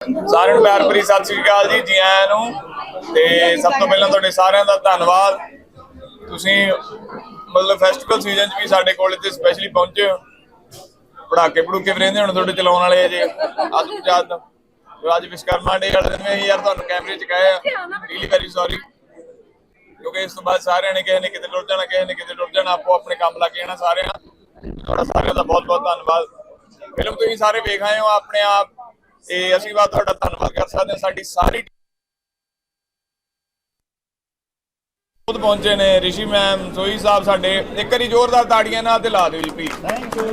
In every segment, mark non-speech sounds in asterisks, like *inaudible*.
ਸਾਰਿਆਂ ਨੂੰ ਪਿਆਰ ਭਰੀ ਸਤਿ ਸ੍ਰੀ ਅਕਾਲ ਜੀ ਜੀ ਆਇਆਂ ਨੂੰ। ਤੇ ਸਭ ਤੋਂ ਪਹਿਲਾਂ ਤੁਹਾਡੇ ਸਾਰਿਆਂ ਦਾ ਧੰਨਵਾਦ। ਤੁਸੀਂ ਮਤਲਬ ਫੈਸਟੀਵਲ ਸੀਜ਼ਨ 'ਚ ਵੀ ਸਾਡੇ ਕੋਲ ਇੱਥੇ ਸਪੈਸ਼ਲੀ ਪਹੁੰਚੇ ਹੋ। ਪੜਾਕੇ ਪੜੂਕੇ ਵੀ ਰਹਿੰਦੇ ਹੁਣ ਤੁਹਾਡੇ ਚਲਾਉਣ ਵਾਲੇ ਅਜੇ ਅੱਜ ਜਦ ਅੱਜ ਵਿਸ਼ਕਰਮਾ ਡੇ ਵਾਲੇ ਦਿਨ ਵੀ ਯਾਰ ਤੁਹਾਨੂੰ ਕੈਮਰੇ 'ਚ ਕਹੇ ਆ। ਰੀਲੀ ਵੈਰੀ ਸੌਰੀ ਕਿਉਂਕਿ ਇਸ ਤੋਂ ਬਾਅਦ ਸਾਰਿਆਂ ਨੇ ਕਿਸੇ ਨੇ ਕਿਤੇ ਟੁੱਟ ਜਾਣਾ, ਕਿਸੇ ਨੇ ਕਿਤੇ ਟੁੱਟ ਜਾਣਾ, ਆਪੋ ਆਪਣੇ ਕੰਮ ਲੱਗ ਜਾਣਾ ਸਾਰਿਆਂ ਨੇ ਤੁਹਾਡਾ ਸਾਰਿਆਂ ਦਾ ਬਹੁਤ ਬਹੁਤ ਧੰਨਵਾਦ। ਫਿਲਮ ਤੁਸੀਂ ਸਾਰੇ ਵੇਖ ਆਏ ਹੋ, ਆਪਣੇ ਆਪ ਤੇ ਅਸੀਂ ਬਾਤ ਤੁਹਾਡਾ ਧੰਨਵਾਦ ਕਰ ਸਕਦੇ ਹਾਂ। ਸਾਡੀ ਸਾਰੀ ਖੁਦ ਪਹੁੰਚੇ ਨੇ ਰਿਸ਼ੀ ਮੈਮ ਸੋਈ ਸਾਹਿਬ ਸਾਡੇ। ਇੱਕ ਵਾਰੀ ਜ਼ੋਰਦਾਰ ਤਾੜੀਆਂ ਨਾਲ ਤੇ ਲਾ ਦਿਓ ਜੀ ਪਲੀਜ਼ ਥੈਂਕ ਯੂ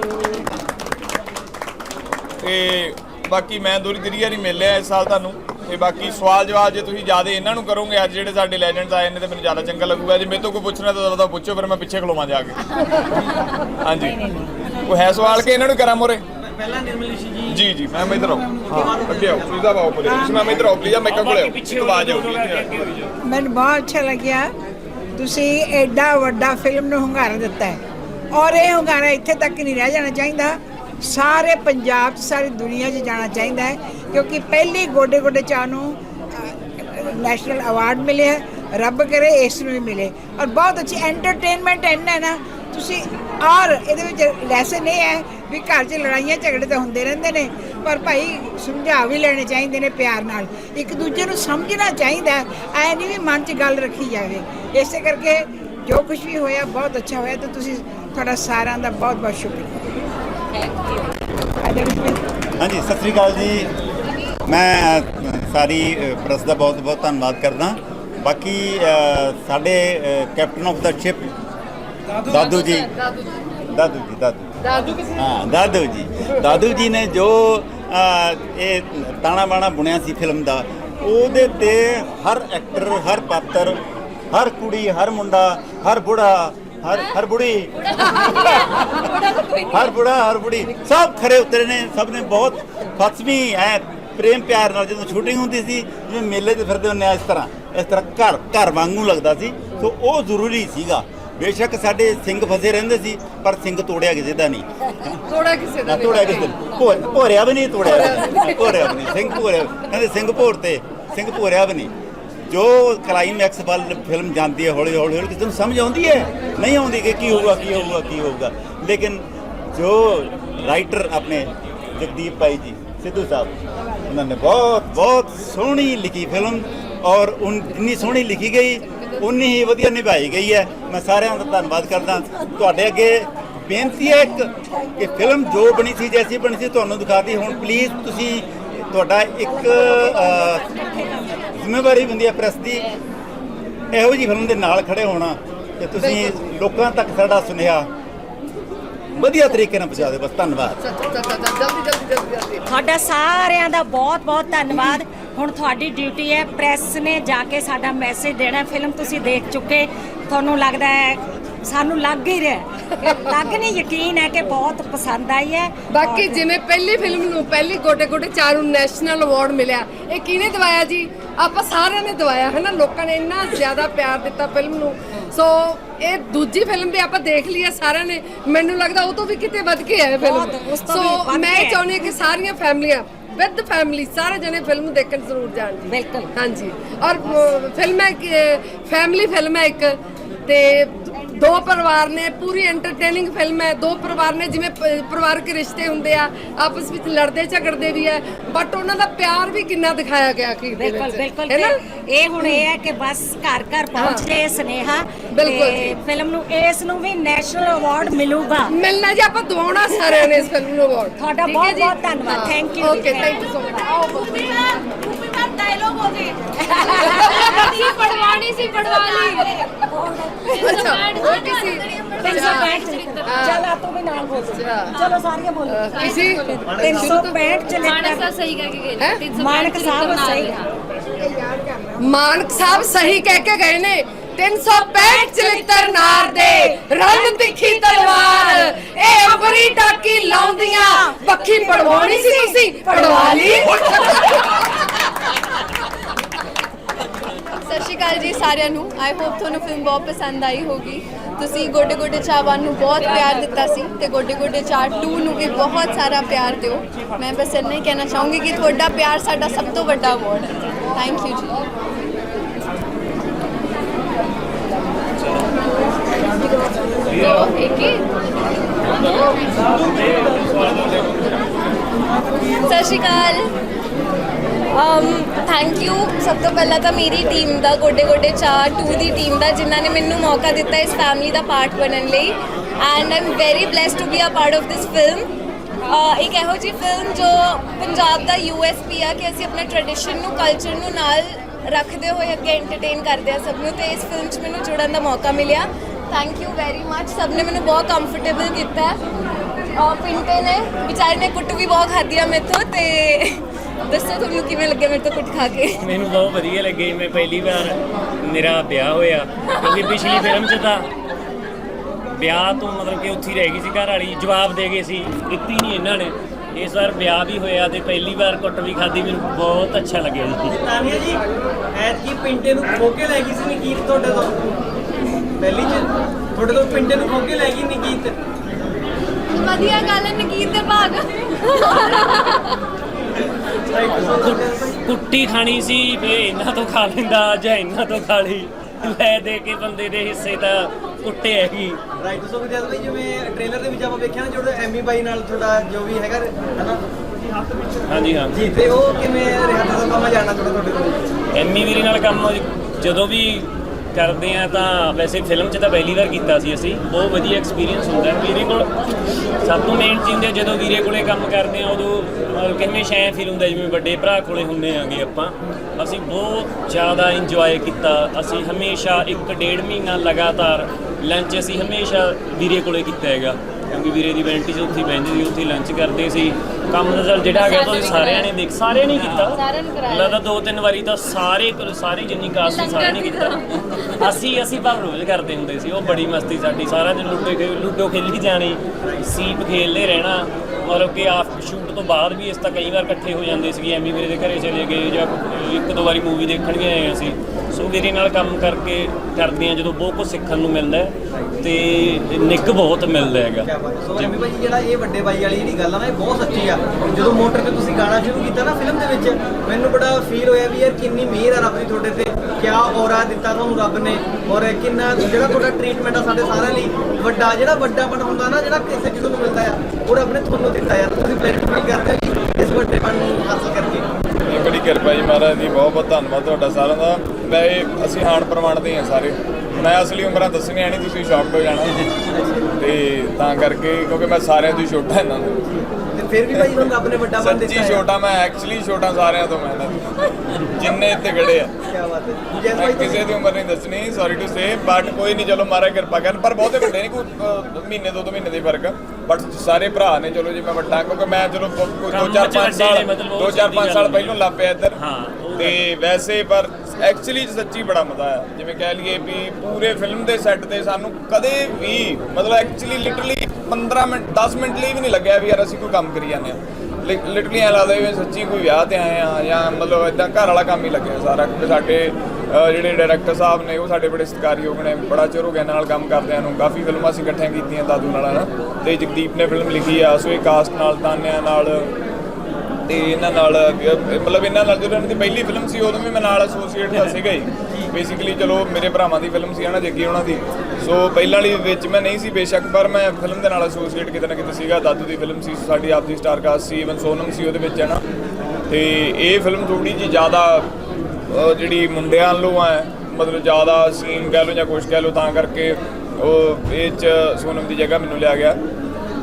ਤੇ ਬਾਕੀ ਮੈਂ ਦੂਰੀ ਦਰੀਆ ਨਹੀਂ ਮਿਲਿਆ ਇਸ ਸਾਲ ਤੁਹਾਨੂੰ। ਤੇ ਬਾਕੀ ਸਵਾਲ ਜਵਾਬ ਜੇ ਤੁਸੀਂ ਜ਼ਿਆਦਾ ਇਹਨਾਂ ਨੂੰ ਕਰੋਗੇ ਅੱਜ ਜਿਹੜੇ ਸਾਡੇ ਲੈਜੈਂਡਸ ਆਏ ਨੇ ਤੇ ਮੈਨੂੰ ਜ਼ਿਆਦਾ ਚੰਗਾ ਲੱਗੂਗਾ। ਜੇ ਮੇਰੇ ਤੋਂ ਕੋਈ ਪੁੱਛਣਾ ਤਾਂ ਤਾਂ ਪੁੱਛੋ ਫਿਰ ਮੈਂ ਪਿੱਛੇ ਖਲੋਵਾਂ ਜਾ ਕੇ। *laughs* ਹਾਂਜੀ। ਉਹ ਹੈ ਸਵਾਲ ਕਿ ਇਹਨਾਂ ਨੂੰ ਕਰਾਂ ਮੋਰੇ? ਪਹਿਲਾਂ ਨਿਰਮਲ ਰਿਸ਼ੀ ਜੀ। ਜੀ ਜੀ ਮੈਮ ਇਧਰ ਆਓ ਹਾਂ ਅੱਗੇ ਆਓ ਪਲੀਜ਼ ਆਓ ਮੁਰੇ ਤੁਸੀਂ ਮੈਮ ਇਧਰ ਆਓ ਪਲੀਜ਼ ਮੈਂ ਕੋਲ ਆਓ ਇੱਕ ਆਵਾਜ਼ please। ਮੈਨੂੰ ਬਹੁਤ ਅੱਛਾ ਲੱਗਿਆ। ਤੁਸੀਂ ਐਡਾ ਵੱਡਾ ਫਿਲਮ ਨੂੰ ਹੁੰਗਾਰਾ ਦਿੱਤਾ ਹੈ। ਔਰ ਇਹ ਹੁੰਗਾਰਾ ਇੱਥੇ ਤੱਕ ਨਹੀਂ ਰਹਿ ਜਾਣਾ ਚਾਹੀਦਾ। ਸਾਰੇ ਪੰਜਾਬ 'ਚ ਸਾਰੀ ਦੁਨੀਆ 'ਚ ਜਾਣਾ ਚਾਹੀਦਾ ਹੈ। ਕਿਉਂਕਿ ਪਹਿਲੀ ਗੋਡੇ ਗੋਡੇ ਚਾਹ ਨੂੰ ਨੈਸ਼ਨਲ ਅਵਾਰਡ ਮਿਲਿਆ ਰੱਬ ਕਰੇ ਇਸ ਨੂੰ ਵੀ ਮਿਲੇ। ਔਰ ਬਹੁਤ ਅੱਛੀ ਐਂਟਰਟੇਨਮੈਂਟ ਇੰਨਾ ਹੈ ਨਾ। ਤੁਸੀਂ ਔਰ ਇਹਦੇ ਵਿੱਚ ਲੈਸਨ ਇਹ ਹੈ ਵੀ ਘਰ 'ਚ ਲੜਾਈਆਂ ਝਗੜੇ ਤਾਂ ਹੁੰਦੇ ਰਹਿੰਦੇ ਨੇ ਪਰ ਭਾਈ ਸਮਝਾ ਵੀ ਲੈਣੇ ਚਾਹੀਦੇ ਨੇ ਪਿਆਰ ਨਾਲ। ਇੱਕ ਦੂਜੇ ਨੂੰ ਸਮਝਣਾ ਚਾਹੀਦਾ ਐ ਨਹੀਂ ਵੀ ਮਨ 'ਚ ਗੱਲ ਰੱਖੀ ਜਾਵੇ। ਇਸੇ ਕਰਕੇ ਜੋ ਕੁਝ ਵੀ ਹੋਇਆ ਬਹੁਤ ਅੱਛਾ ਹੋਇਆ ਤੇ ਤੁਸੀਂ ਤੁਹਾਡਾ ਸਾਰਿਆਂ ਦਾ ਬਹੁਤ ਬਹੁਤ ਸ਼ੁਕਰੀਆ। ਹਾਂਜੀ ਸਤਿ ਸ੍ਰੀ ਅਕਾਲ ਜੀ। ਮੈਂ ਸਾਰੀ ਪ੍ਰੈਸ ਦਾ ਬਹੁਤ ਬਹੁਤ ਧੰਨਵਾਦ ਕਰਦਾ। ਬਾਕੀ ਸਾਡੇ ਕੈਪਟਨ ਆਫ ਦਾ ਸ਼ਿਪ ਦਾਦੂ ਜੀ। ਦਾਦੂ ਜੀ। ਦਾਦੂ ਹਾਂ ਦਾਦੂ ਜੀ ਦਾਦੂ ਜੀ ਨੇ ਜੋ ਇਹ ਤਾਣਾ ਬਾਣਾ ਬੁਣਿਆ ਸੀ ਫਿਲਮ ਦਾ ਉਹਦੇ ਤੇ ਹਰ ਐਕਟਰ ਹਰ ਪਾਤਰ ਹਰ ਕੁੜੀ ਹਰ ਮੁੰਡਾ ਹਰ ਬੁੜਾ ਹਰ ਹਰ ਬੁੜੀ ਹਰ ਬੁੜਾ ਹਰ ਬੁੜੀ ਸਭ ਖਰੇ ਉਤਰੇ ਨੇ ਸਭ ਨੇ ਬਹੁਤ ਫਸਵੀਂ ਐ ਪ੍ਰੇਮ ਪਿਆਰ ਨਾਲ ਜਦੋਂ ਸ਼ੂਟਿੰਗ ਹੁੰਦੀ ਸੀ ਜਿਵੇਂ ਮੇਲੇ ਤੇ ਫਿਰਦੇ ਹੁੰਦੇ ਆ ਇਸ ਤਰ੍ਹਾਂ ਇਸ ਤਰ੍ਹਾਂ ਘਰ ਘਰ ਵਾਂਗੂ ਲੱਗਦਾ ਸੀ ਸੋ ਉਹ ਜ਼ਰੂਰੀ ਸੀਗਾ ਬੇਸ਼ੱਕ ਸਾਡੇ ਸਿੰਘ ਫਸੇ ਰਹਿੰਦੇ ਸੀ ਪਰ ਸਿੰਘ ਤੋੜਿਆ ਕਿਸੇ ਦਾ ਨਹੀਂ। ਥੋੜਾ ਕਿਸੇ ਦਾ ਨਾ ਤੋੜਿਆ ਕਿਸੇ ਦਾ। ਭੋ- ਭੋਰਿਆ ਵੀ ਨਹੀਂ ਤੋੜਿਆ। ਨਹੀਂ। ਭੋਰਿਆ ਵੀ ਨਹੀਂ। ਸਿੰਘ ਭੋਰਿਆ ਕਹਿੰਦੇ ਸਿੰਘ ਭੋਰ ਤੇ ਸਿੰਘ ਭੋਰਿਆ ਵੀ ਨਹੀਂ। ਜੋ ਕਲਾਈਮੈਕਸ ਵੱਲ ਫਿਲਮ ਜਾਂਦੀ ਹੈ ਹੌਲੀ ਹੌਲੀ ਹੌਲੀ ਕਿਸੇ ਨੂੰ ਸਮਝ ਆਉਂਦੀ ਹੈ? ਨਹੀਂ ਆਉਂਦੀ ਕਿ ਕੀ ਹੋਊਗਾ ਕੀ ਹੋਊਗਾ ਕੀ ਹੋਊਗਾ। ਲੇਕਿਨ ਜੋ ਰਾਈਟਰ ਆਪਣੇ ਜਗਦੀਪ ਭਾਈ ਜੀ ਸਿੱਧੂ ਸਾਹਿਬ ਉਹਨਾਂ ਨੇ ਬਹੁਤ ਬਹੁਤ ਸੋਹਣੀ ਲਿਖੀ ਫਿਲਮ ਔਰ ਉਨ ਜਿੰਨੀ ਸੋਹਣੀ ਲਿਖੀ ਗਈ ਉਨੀ ਹੀ ਵਧੀਆ ਨਿਭਾਈ ਗਈ ਹੈ। ਮੈਂ ਸਾਰਿਆਂ ਦਾ ਧੰਨਵਾਦ ਕਰਦਾ। ਤੁਹਾਡੇ ਅੱਗੇ ਬੇਨਤੀ ਹੈ ਇੱਕ ਕਿ ਫਿਲਮ ਜੋ ਬਣੀ ਸੀ ਜੈਸੀ ਬਣੀ ਸੀ ਤੁਹਾਨੂੰ ਦਿਖਾਤੀ ਹੁਣ ਪਲੀਜ਼ ਤੁਸੀਂ ਤੁਹਾਡਾ ਇੱਕ ਜ਼ਿੰਮੇਵਾਰੀ ਹੁੰਦੀ ਹੈ ਪ੍ਰੈਸ ਦੀ। ਇਹੋ ਜੀ ਫਿਲਮ ਦੇ ਨਾਲ ਖੜੇ ਹੋਣਾ ਕਿ ਤੁਸੀਂ ਲੋਕਾਂ ਤੱਕ ਸਾਡਾ ਸੁਨੇਹਾ ਵਧੀਆ ਤਰੀਕੇ ਨਾਲ ਪਹੁੰਚਾ ਦਿਓ। ਬਸ ਧੰਨਵਾਦ। ਜਲਦੀ ਜਲਦੀ ਜਲਦੀ ਜਲਦੀ। ਤੁਹਾਡਾ ਸਾਰਿਆਂ ਦਾ ਬਹੁਤ ਬਹੁਤ ਧੰਨਵਾਦ। ਹੁਣ ਤੁਹਾਡੀ ਡਿਊਟੀ ਹੈ ਪ੍ਰੈਸ ਨੇ ਜਾ ਕੇ ਸਾਡਾ ਮੈਸੇਜ ਦੇਣਾ ਫਿਲਮ ਤੁਸੀਂ ਦੇਖ ਚੁੱਕੇ ਤੁਹਾਨੂੰ ਲੱਗਦਾ ਹੈ ਸਾਨੂੰ ਲੱਗ ਹੀ ਰਿਹਾ। ਲੱਗ ਨਹੀਂ ਯਕੀਨ ਹੈ ਕਿ ਬਹੁਤ ਪਸੰਦ ਆਈ ਹੈ। ਬਾਕੀ ਜਿਵੇਂ ਪਹਿਲੀ ਫਿਲਮ ਨੂੰ ਪਹਿਲੀ ਗੋਡੇ ਗੋਡੇ ਚਾਰ ਨੈਸ਼ਨਲ ਅਵਾਰਡ ਮਿਲਿਆ ਇਹ ਕਿਹਨੇ ਦਵਾਇਆ ਜੀ? ਆਪਾਂ ਸਾਰਿਆਂ ਨੇ ਦਵਾਇਆ ਹੈ ਨਾ ਲੋਕਾਂ ਨੇ ਇੰਨਾ ਜ਼ਿਆਦਾ ਪਿਆਰ ਦਿੱਤਾ ਫਿਲਮ ਨੂੰ। ਸੋ ਇਹ ਦੂਜੀ ਫਿਲਮ ਵੀ ਆਪਾਂ ਦੇਖ ਲਈ ਹੈ ਸਾਰਿਆਂ ਨੇ। ਮੈਨੂੰ ਲੱਗਦਾ ਉਹ ਤੋਂ ਵੀ ਕਿਤੇ ਵੱਧ ਕੇ ਹੈ ਫਿਲਮ ਸੋ ਮੈਂ। ਚਾਹੁੰਦੀ ਹਾਂ ਕਿ ਸਾਰੀਆਂ ਫੈਮਲੀਆਂ ਵਿਦ ਫੈਮਿਲੀ ਸਾਰੇ ਜਣੇ ਫਿਲਮ ਦੇਖਣ ਜ਼ਰੂਰ ਜਾਣ ਜੀ। ਬਿਲਕੁਲ। ਹਾਂਜੀ। ਔਰ ਫਿਲਮ ਹੈ ਫੈਮਿਲੀ ਫਿਲਮ ਹੈ ਇੱਕ। ਤੇ ਦੋ ਪਰਿਵਾਰ ਨੇ ਪੂਰੀ ਐਂਟਰਟੇਨਿੰਗ ਫਿਲਮ ਹੈ। ਦੋ ਪਰਿਵਾਰ ਨੇ ਜਿਵੇਂ ਪਰਿਵਾਰਕ ਰਿਸ਼ਤੇ ਹੁੰਦੇ ਆ ਆਪਸ ਵਿੱਚ ਲੜਦੇ ਝਗੜਦੇ ਵੀ ਹੈ ਬਟ ਉਹਨਾਂ ਦਾ ਪਿਆਰ ਵੀ ਕਿੰਨਾ ਦਿਖਾਇਆ ਗਿਆ ਦੇ ਬਿਲਕੁਲ ਬਿਲਕੁਲ। ਹੈ ਇਹ ਹੁਣ ਇਹ ਹੈ ਕਿ ਬਸ ਘਰ ਘਰ ਪਹੁੰਚ ਹਾਂ। ਜੇ ਸੁਨੇਹਾ ਬਿਲਕੁਲ। ਜੀ। ਫਿਲਮ ਨੂੰ ਇਸ ਨੂੰ ਵੀ ਨੈਸ਼ਨਲ ਅਵਾਰਡ ਮਿਲੂਗਾ। ਮਿਲਣਾ ਜੀ ਆਪਾਂ ਦਵਾਉਣਾ ਸਾਰਿਆਂ ਨੇ ਇਸ ਫਿਲਮ ਨੂੰ ਅਵਾਰਡ ਤੁਹਾਡਾ ਬਹੁਤ- ਬਹੁਤ ਧੰਨਵਾਦ। You ਜੀ। ਓਕੇ ਥੈਂਕ ਯੂ ਸੋ ਪੜਵਾਣੀ ਸੀ ਪੜਵਾਲੀ ਅੱਛਾ ਉਹ ਕਿਸੇ 365 ਚਲ ਆ ਤੂੰ ਵੀ ਨਾਲ ਬੋਲ। ਚਲੋ ਸਾਰੀਆਂ ਬੋਲੋ। ਕਿਸੇ 365 ਚ ਮਾਨਕ ਸਾਹਿਬ ਸਹੀ ਕਹਿ ਕੇ ਗਏ? ਨੇ। 365 ਮਾਨਕ ਸਾਹਿਬ ਸਹੀ। ਮਾਨਕ ਸਾਹਿਬ ਸਹੀ ਕਹਿ ਕੇ ਗਏ ਨੇ। 365 ਚਲਿੱਤਰ ਨਾਰ ਦੇ। ਰੰਗ ਤਿੱਖੀ ਤਲਵਾਰ। ਇਹ ਅਬਰੀ ਟਾਕੀ ਲਾਉਂਦੀਆਂ। ਪੱਖੀ ਪੜਵਾਉਣੀ ਸੀ ਤੁਸੀਂ? ਪੜਵਾ ਲਈ ਸਤਿ ਸ਼੍ਰੀ ਅਕਾਲ ਜੀ ਸਾਰਿਆਂ ਨੂੰ। ਆਈ ਹੋਪ ਤੁਹਾਨੂੰ ਫਿਲਮ ਬਹੁਤ ਪਸੰਦ ਆਈ ਹੋਗੀ ਤੁਸੀਂ ਗੋਡੇ ਗੋਡੇ ਚਾਹ ਵਨ ਨੂੰ ਬਹੁਤ ਪਿਆਰ ਦਿੱਤਾ ਸੀ ਤੇ ਗੋਡੇ ਗੋਡੇ ਚਾਹ 2 ਨੂੰ ਵੀ ਬਹੁਤ ਸਾਰਾ ਪਿਆਰ ਦਿਓ। ਮੈਂ ਬਸ ਇੰਨਾ ਹੀ ਕਹਿਣਾ ਚਾਹੂੰਗੀ ਕਿ ਤੁਹਾਡਾ ਪਿਆਰ ਸਾਡਾ ਸਭ ਤੋਂ ਵੱਡਾ ਅਵਾਰਡ ਹੈ। ਥੈਂਕ ਯੂ ਜੀ। ਸਤਿ ਸ਼੍ਰੀ ਅਕਾਲ। Um, ਥੈਂਕ ਯੂ ਸਭ ਤੋਂ ਪਹਿਲਾਂ ਤਾਂ ਮੇਰੀ ਟੀਮ ਦਾ, ਗੋਡੇ ਗੋਡੇ ਚਾਰ 2 ਦੀ ਟੀਮ ਦਾ, ਜਿਨ੍ਹਾਂ ਨੇ ਮੈਨੂੰ ਮੌਕਾ ਦਿੱਤਾ ਇਸ ਫੈਮਿਲੀ ਦਾ ਪਾਰਟ ਬਣਨ ਲਈ। And am very blessed to be a part of this film ਇੱਕ ਇਹੋ ਜਿਹੀ ਫਿਲਮ ਜੋ ਪੰਜਾਬ ਦਾ ਯੂਐਸਪੀ ਆ ਕਿ ਅਸੀਂ ਆਪਣੇ ਟ੍ਰੈਡੀਸ਼ਨ ਨੂੰ ਕਲਚਰ ਨੂੰ ਨਾਲ ਰੱਖਦੇ ਹੋਏ ਅੱਗੇ ਐਂਟਰਟੇਨ ਕਰਦੇ ਆ ਸਭ ਨੂੰ, ਤੇ ਇਸ ਫਿਲਮ 'ਚ ਮੈਨੂੰ ਜੁੜਨ ਦਾ ਮੌਕਾ ਮਿਲਿਆ। ਥੈਂਕ ਯੂ ਵੈਰੀ ਮੱਚ ਸਭ ਨੇ ਮੈਨੂੰ ਬਹੁਤ ਕੰਫਰਟੇਬਲ ਕੀਤਾ। ਔਰ ਪਿੰਟੇ ਨੇ, ਵਿਚਾਰੇ ਨੇ ਕੁੱਟ ਵੀ ਬਹੁਤ ਖਾਧੀ ਆ ਮੈਥੋਂ, ਤੇ ਦੱਸੋ ਤੁਹਾਨੂੰ ਕਿਵੇਂ ਲੱਗਿਆ ਮੇਰੇ ਤੋਂ ਕੁੱਟ ਖਾ ਕੇ? ਮੈਨੂੰ ਬਹੁਤ ਵਧੀਆ ਲੱਗੇ ਮੈਂ ਪਹਿਲੀ ਵਾਰ ਮੇਰਾ ਵਿਆਹ ਹੋਇਆ ਕਿਉਂਕਿ ਪਿਛਲੀ ਫਿਲਮ 'ਚ ਤਾਂ ਵਿਆਹ ਤੋਂ ਮਤਲਬ ਕਿ ਉੱਥੇ ਹੀ ਰਹਿ ਗਈ ਸੀ ਘਰ ਵਾਲੀ ਜਵਾਬ ਦੇ ਗਏ ਸੀ ਦਿੱਤੀ ਨਹੀਂ ਇਹਨਾਂ ਨੇ। ਇਸ ਵਾਰ ਵਿਆਹ ਵੀ ਹੋਇਆ ਤੇ ਪਹਿਲੀ ਵਾਰ ਕੁੱਟ ਵੀ ਖਾਧੀ ਮੈਨੂੰ ਬਹੁਤ ਅੱਛਾ ਲੱਗਿਆ ਜੀ। ਤਾਨੀਆ ਜੀ ਐਤਕੀ ਪਿੰਡੇ ਨੂੰ ਖੋ ਕੇ ਲੈ ਗਈ ਸੀ ਨਕੀਤ ਤੁਹਾਡੇ ਤੋਂ? ਪਹਿਲੀ ਚ? ਤੁਹਾਡੇ ਤੋਂ ਪਿੰਡੇ ਨੂੰ ਖੋ ਕੇ ਲੈ ਗਈ ਨਕੀਤ? ਵਧੀਆ ਗੱਲ ਹੈ ਨਕੀਰ ਦੇ ਭਾਗ। ਕੁੱਟੀ ਖਾਣੀ ਸੀ ਵੀ ਇਹਨਾਂ ਤੋਂ ਖਾ ਲੈਂਦਾ ਜਾਂ ਇਹਨਾਂ ਤੋਂ ਖਾ ਲਈ। ਲੈ ਦੇ ਕੇ ਬੰਦੇ ਦੇ ਹਿੱਸੇ ਤਾਂ ਕੁੱਟੇ ਹੈਗੀ ਰਾਈਟ ਦੱਸੋ ਕਿ ਜਦ ਜਿਵੇਂ ਟ੍ਰੇਲਰ ਦੇ ਵਿੱਚ ਆਪਾਂ ਵੇਖਿਆ ਨਾ ਜਿਹੜਾ ਐਮੀ ਬਾਈ ਨਾਲ ਤੁਹਾਡਾ ਜੋ ਵੀ ਹੈਗਾ ਹਨਾ? ਹਾਂਜੀ ਹਾਂ। ਜੀ ਤੇ ਉਹ ਕਿਵੇਂ ਰਿਹਾ? ਤਾਂ ਜਾਣਨਾ ਤੁਹਾਡੇ ਕੋਲ? ਐਮੀ ਵੀਰੇ ਨਾਲ ਕੰਮ ਜਦੋਂ ਵੀ ਕਰਦੇ ਆ ਤਾਂ ਵੈਸੇ ਫਿਲਮ 'ਚ ਤਾਂ ਪਹਿਲੀ ਵਾਰ ਕੀਤਾ ਸੀ ਅਸੀਂ। ਬਹੁਤ ਵਧੀਆ ਐਕਸਪੀਰੀਅੰਸ ਹੁੰਦਾ ਹੈ। ਵੀਰੇ ਕੋਲ ਸਭ ਤੋਂ ਮੇਨ ਚੀਜ਼ ਹੈ, ਜਦੋਂ ਵੀਰੇ ਕੋਲੇ ਕੰਮ ਕਰਦੇ ਆ ਉਦੋਂ ਮਤਲਬ ਕਿ ਹਮੇਸ਼ਾ ਫੀਲ ਹੁੰਦਾ ਜਿਵੇਂ ਵੱਡੇ ਭਰਾ ਕੋਲੇ ਹੁੰਦੇ ਆਂਗੇ ਆਪਾਂ। ਅਸੀਂ ਬਹੁਤ ਜ਼ਿਆਦਾ ਇੰਜੋਏ ਕੀਤਾ। ਅਸੀਂ ਹਮੇਸ਼ਾ ਇੱਕ ਡੇਢ ਮਹੀਨਾ ਲਗਾਤਾਰ ਲੰਚ ਅਸੀਂ ਹਮੇਸ਼ਾ ਵੀਰੇ ਕੋਲੇ ਕੀਤਾ ਹੈਗਾ। ਕਿਉਂਕਿ ਵੀਰੇ ਦੀ ਵੈਂਟੀਜ ਉੱਥੇ ਹੀ ਬਹਿੰਦੇ ਸੀ ਉੱਥੇ lunch ਕਰਦੇ ਸੀ। ਕੰਮ ਦਾ ਚੱਲ ਜਿਹੜਾ ਹੈਗਾ ਤੁਸੀਂ ਸਾਰਿਆਂ ਨੇ ਦੇਖ ਸਾਰਿਆਂ ਨੇ ਕੀਤਾ। ਸਾਰਿਆਂ ਨੇ ਕਰਾਇਆ। ਲੱਗਦਾ ਦੋ ਤਿੰਨ ਵਾਰੀ ਤਾਂ ਸਾਰੇ ਸਾਰੇ ਜਿੰਨੀ ਕਾਸਟ ਸੀ ਸਾਰਿਆਂ ਨੇ ਕੀਤਾ। ਅਸੀਂ ਅਸੀਂ ਪਰ ਰੋਜ਼ ਕਰਦੇ ਹੁੰਦੇ ਸੀ ਉਹ ਬੜੀ ਮਸਤੀ ਸਾਡੀ। ਸਾਰਾ ਦਿਨ ਲੁੱਡੋ ਖੇ ਲੁੱਡੋ ਖੇਲੀ ਜਾਣੀ ਸੀਪ ਖੇਲਦੇ ਰਹਿਣਾ। ਮਤਲਬ ਕਿ ਆਫ ਸ਼ੂਟ ਤੋਂ ਬਾਅਦ ਵੀ ਇਸ ਤਾਂ ਕਈ ਵਾਰ ਇਕੱਠੇ ਹੋ ਜਾਂਦੇ ਸੀਗੇ ਐਮੀ ਵੀਰੇ ਦੇ ਘਰੇ ਚਲੇ ਗਏ ਜਾਂ ਇੱਕ ਦੋ ਵਾਰੀ ਮੂਵੀ ਦੇਖਣ ਗਏ ਆਏ ਅਸੀਂ। ਸੋ ਵੀਰੇ ਨਾਲ ਕੰਮ ਕਰਕੇ ਕਰਦੇ ਆ ਜਦੋਂ ਬਹੁਤ ਕੁਝ ਸਿੱਖਣ ਨੂੰ ਮਿਲਦਾ ਹੈ। ਤੇ ਨਿੱਘ ਬਹੁਤ ਮਿਲਦਾ ਹੈਗਾ। ਸੋ ਐਮੀ ਬਾਈ ਜਿਹੜਾ ਇਹ ਵੱਡੇ ਬਾਈ ਵਾਲੀ ਜਿਹੜੀ ਗੱਲ ਆ ਨਾ ਇਹ ਬਹੁਤ ਸੱਚੀ ਆ। ਜਦੋਂ ਮੋਟਰ ਤੇ ਤੁਸੀਂ ਗਾਣਾ ਸ਼ੁਰੂ ਕੀਤਾ ਨਾ ਫਿਲਮ ਦੇ ਵਿੱਚ ਮੈਨੂੰ ਬੜਾ ਫੀਲ ਹੋਇਆ ਵੀ ਯਾਰ ਕਿੰਨੀ ਮਿਹਰ ਆ ਰੱਬ ਦੀ ਤੁਹਾਡੇ ਤੇ। ਕਿਆ ਔਰਾ ਦਿੱਤਾ ਤੁਹਾਨੂੰ ਰੱਬ ਨੇ ਔਰ ਕਿੰਨਾ ਜਿਹੜਾ ਤੁਹਾਡਾ ਟ੍ਰੀਟਮੈਂਟ ਆ ਸਾਡੇ ਸਾਰਿਆਂ ਲਈ ਵੱਡਾ ਜਿਹੜਾ ਵੱਡਾਪਨ ਹੁੰਦਾ ਨਾ ਜਿਹੜਾ ਕਿਸੇ ਕਿਸੇ ਨੂੰ ਮਿਲਦਾ ਆ ਉਹ ਰੱਬ ਨੇ ਤੁਹਾਨੂੰ ਦਿੱਤਾ ਯਾਰ ਤੁਸੀਂ ਬਲੈਕ ਫੀਲ ਕਰਦੇ ਹੋ ਕਿ ਇਸ ਨੂੰ ਹਾਸਲ ਕਰਕੇ। ਬੜੀ ਕਿਰਪਾ ਜੀ ਮਹਾਰਾਜ ਦੀ ਬਹੁਤ ਬਹੁਤ ਧੰਨਵਾਦ ਤੁਹਾਡਾ ਸਾਰਿਆਂ ਦਾ। ਵੈਸੇ ਅਸੀਂ ਹਾਣ ਪ੍ਰਮਾਣਦੇ ਹਾਂ ਸਾਰੇ। ਮੈਂ ਅਸਲੀ ਉਮਰਾਂ ਦੱਸਣੀਆਂ ਨਹੀਂ ਤੁਸੀਂ ਸ਼ੌਕ ਹੋ ਜਾਣਾ। ਤੇ ਤਾਂ ਕਰਕੇ ਕਿਉਂਕਿ ਮੈਂ ਸਾਰਿਆਂ ਤੋਂ ਹੀ ਛੋਟਾ ਇਹਨਾਂ ਦਾ ਤੇ ਫਿਰ ਵੀ ਭਾਈ ਤੁਹਾਨੂੰ ਰੱਬ ਨੇ ਵੱਡਾ ਬਣ ਦਿੱਤਾ ਸੱਚੀ ਛੋਟਾ ਮੈਂ ਐਕਚੁਅਲੀ ਛੋਟਾ ਸਾਰਿਆਂ ਤੋਂ ਮੈਂ ਜਿੰਨੇ ਇੱਥੇ ਖੜੇ ਆ। ਕੀ ਬਾਤ ਹੈ। ਜੈਸ ਮੈਂ ਭਾਈ ਕਿਸੇ ਦੀ ਉਮਰ ਨਹੀਂ ਦੱਸਣੀ ਸੌਰੀ ਟੂ ਸੇ ਬਟ ਕੋਈ ਨਹੀਂ ਚਲੋ ਮਾਰਾ ਕਿਰਪਾ ਕਰਨ। ਪਰ ਬਹੁਤੇ ਵੱਡੇ ਨਹੀਂ ਕੋਈ ਅਹ, ਮਹੀਨੇ ਦੋ ਦੋ ਮਹੀਨੇ ਦੇ ਫ਼ਰਕ ਬਟ ਸਾਰੇ ਭਰਾ ਨੇ ਚਲੋ ਜੀ ਮੈਂ ਵੱਡਾ ਕਿਉਂਕਿ ਮੈਂ ਚਲੋ ਕ- ਕੋਈ ਦੋ ਕੰਮ ਚਾਰ ਚ ਪੰਜ ਵੱਡੇ ਸਾਲ ਨੇ, ਮਤਲਬ ਉਹ ਦੋ ਚਾਰ ਸਿੱਧੀ ਪੰਜ ਗੱਲ ਸਾਲ ਹੈ। ਪਹਿਲਾਂ ਲੱਗ ਪਿਆ ਇੱਧਰ। ਹਾਂ, ਉਹ ਤੇ ਵੈਸੇ ਪਰ ਐਕਚੁਅਲੀ ਸੱਚੀ ਬੜਾ ਮਜ਼ਾ ਆਇਆ। ਜਿਵੇਂ ਕਹਿ ਲਈਏ ਵੀ ਪੂਰੇ ਫਿਲਮ ਦੇ ਸੈੱਟ ਤੇ ਸਾਨੂੰ ਕਦੇ ਵੀ, ਮਤਲਬ ਐਕਚੁਅਲੀ ਲਿਟਰਲੀ 15 ਮਿੰਟ 10 ਮਿੰਟ ਲਈ ਵੀ ਨਹੀਂ ਲੱਗਿਆ ਵੀ ਯਾਰ ਅਸੀਂ ਕੋਈ ਕੰਮ ਕਰੀ ਜਾਂਦੇ ਆ ਲਿਟਰਲੀ ਐ ਲੱਗਦਾ ਜਿਵੇਂ ਸੱਚੀ ਕੋਈ ਵਿਆਹ ਤੇ ਆਏ ਆ ਜਾਂ ਮਤਲਬ ਇਦਾਂ ਘਰ ਵਾਲਾ ਕੰਮ ਹੀ ਲੱਗਿਆ ਸਾਰਾ। ਕਿਉਂਕਿ ਸਾਡੇ ਜਿਹੜੇ ਡਾਇਰੈਕਟਰ ਸਾਹਿਬ ਨੇ, ਉਹ ਸਾਡੇ ਬੜੇ ਸਤਿਕਾਰਯੋਗ ਨੇ, ਬੜਾ ਚਿਰ ਹੋ ਗਿਆ ਇਹਨਾਂ ਨਾਲ ਕੰਮ ਕਰਦਿਆਂ ਨੂੰ। ਕਾਫੀ ਫਿਲਮਾਂ ਅਸੀਂ ਇਕੱਠੀਆਂ ਕੀਤੀਆਂ ਦਾਦੂ ਨਾਲ, ਹਨਾ। ਤੇ ਜਗਦੀਪ ਨੇ ਫਿਲਮ ਲਿਖੀ ਆ, ਸੋ ਇਹ ਕਾਸਟ ਨਾਲ ਤਾਨਿਆਂ ਨਾਲ ਤੇ ਇਹਨਾਂ ਨਾਲ ਮਤਲਬ ਇਹਨਾਂ ਨਾਲ ਜਦੋਂ ਇਹਨਾਂ ਦੀ ਪਹਿਲੀ ਫਿਲਮ ਸੀ, ਉਦੋਂ ਵੀ ਮੈਂ ਨਾਲ ਐਸੋਸੀਏਟ ਤਾਂ ਸੀਗਾ ਹੀ। ਬੇਸਿਕਲੀ ਚਲੋ ਮੇਰੇ ਭਰਾਵਾਂ ਦੀ ਫਿਲਮ ਸੀ ਹਨਾ, ਜੱਗੀ ਉਹਨਾਂ ਦੀ। ਸੋ ਪਹਿਲਾਂ ਵਾਲੀ ਵਿੱਚ ਮੈਂ ਨਹੀਂ ਸੀ ਬੇਸ਼ੱਕ, ਪਰ ਮੈਂ ਫਿਲਮ ਦੇ ਨਾਲ ਐਸੋਸੀਏਟ ਕਿਤੇ ਨਾ ਕਿਤੇ ਸੀਗਾ। ਦਾਦੂ ਦੀ ਫਿਲਮ ਸੀ, ਸਾਡੀ ਆਪ ਦੀ ਸਟਾਰ ਕਾਸਟ ਸੀ ਇਵਨ ਸੋਨਮ ਸੀ ਉਹਦੇ ਵਿੱਚ, ਹਨਾ। ਤੇ ਇਹ ਫਿਲਮ ਥੋੜੀ ਜੀ ਜ਼ਿਆਦਾ ਜਿਹੜੀ ਮੁੰਡਿਆਂ ਵੱਲੋਂ ਹੈ ਮਤਲਬ ਜ਼ਿਆਦਾ ਸੀਨ ਕਹਿ ਲਓ ਜਾਂ ਕੁਛ ਕਹਿ ਲਓ, ਤਾਂ ਕਰਕੇ ਉਹ ਇਹ ਚ ਸੋਨਮ ਦੀ ਜਗ੍ਹਾ ਮੈਨੂੰ ਲਿਆ ਗਿਆ।